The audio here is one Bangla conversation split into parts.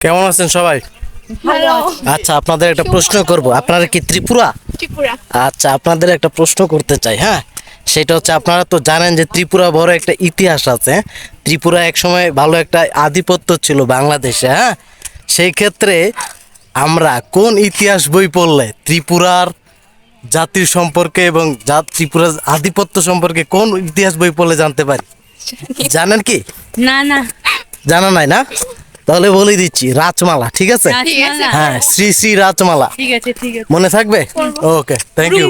কেমন আছেন সবাই? আচ্ছা আপনাদের একটা প্রশ্ন করব। আপনারা কি ত্রিপুরা? ত্রিপুরা। আচ্ছা আপনাদের একটা প্রশ্ন করতে চাই হ্যাঁ? সেটা হচ্ছে আপনারা তো জানেন যে ত্রিপুরা বড় একটা ইতিহাস আছে হ্যাঁ? ত্রিপুরা একসময় ভালো একটা আধিপত্য ছিল বাংলাদেশে হ্যাঁ? সেই ক্ষেত্রে আমরা কোন ইতিহাস বই পড়লে ত্রিপুরার জাতির সম্পর্কে এবং জা- ত্রিপুরার আধিপত্য সম্পর্কে কোন ইতিহাস বই পড়লে জানতে পারি? জানেন কি? না না। জানা নাই না? তাহলে বলে দিচ্ছি রাজমালা ঠিক আছে? হ্যাঁ শ্রী শ্রী রাজমালা। ঠিক আছে ঠিক আছে। মনে থাকবে? ওকে থ্যাংক ইউ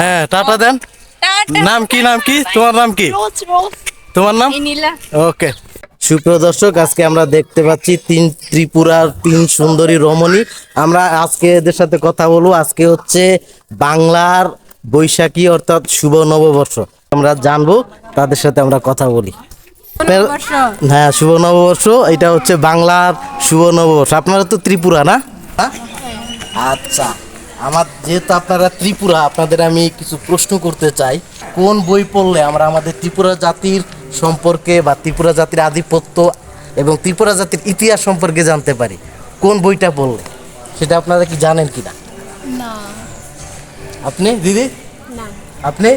হ্যাঁ টাটা দেন। নাম কি নাম কি? তোমার নাম কি? তোমার নাম? ওকে। সুপ্রিয় দর্শক আজকে আমরা দেখতে পাচ্ছি তিন ত্রিপুরার তিন সুন্দরী রমণী। আমরা আজকে এদের সাথে কথা বলব। আজকে হচ্ছে বাংলার বৈশাখী অর্থাৎ শুভ নববর্ষ। আমরা জানব তাদের সাথে আমরা কথা বলি। হ্যাঁ শুভ নববর্ষ এটা হচ্ছে বাংলার শুভ নববর্ষ আপনারা তো ত্রিপুরা না? হ্যাঁ? আচ্ছা। আমার যেহেতু আপনারা ত্রিপুরা আপনাদের আমি কিছু প্রশ্ন করতে চাই। কোন বই পড়লে আমরা আমাদের ত্রিপুরা জাতির সম্পর্কে বা ত্রিপুরা জাতির আধিপত্য এবং ত্রিপুরা জাতির ইতিহাস সম্পর্কে জানতে পারি? কোন বইটা পড়লে? সেটা আপনারা কি জানেন কি না। না আপনি দিদি? আপনি?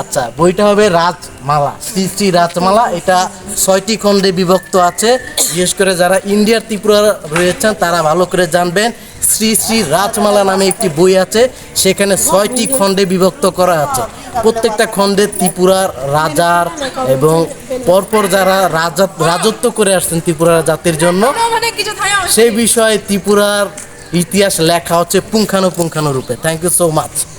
আচ্ছা বইটা হবে রাজমালা শ্রী শ্রী রাজমালা। এটা ছয়টি খণ্ডে বিভক্ত আছে। বিশেষ করে যারা ইন্ডিয়ার ত্রিপুরা রয়েছেন, তারা ভালো করে জানবেন। শ্রী শ্রী রাজমালা নামে একটি বই আছে, সেখানে ছয়টি খণ্ডে বিভক্ত করা আছে। প্রত্যেকটা খণ্ডে ত্রিপুরার রাজার এবং পরপর যারা রাজা, রাজত্ব করে আসছেন ত্রিপুরার জাতির জন্য, সেই বিষয়ে ত্রিপুরার ইতিহাস লেখা হচ্ছে পুঙ্খানুপুঙ্খানু রূপে থ্যাংক ইউ সো মাচ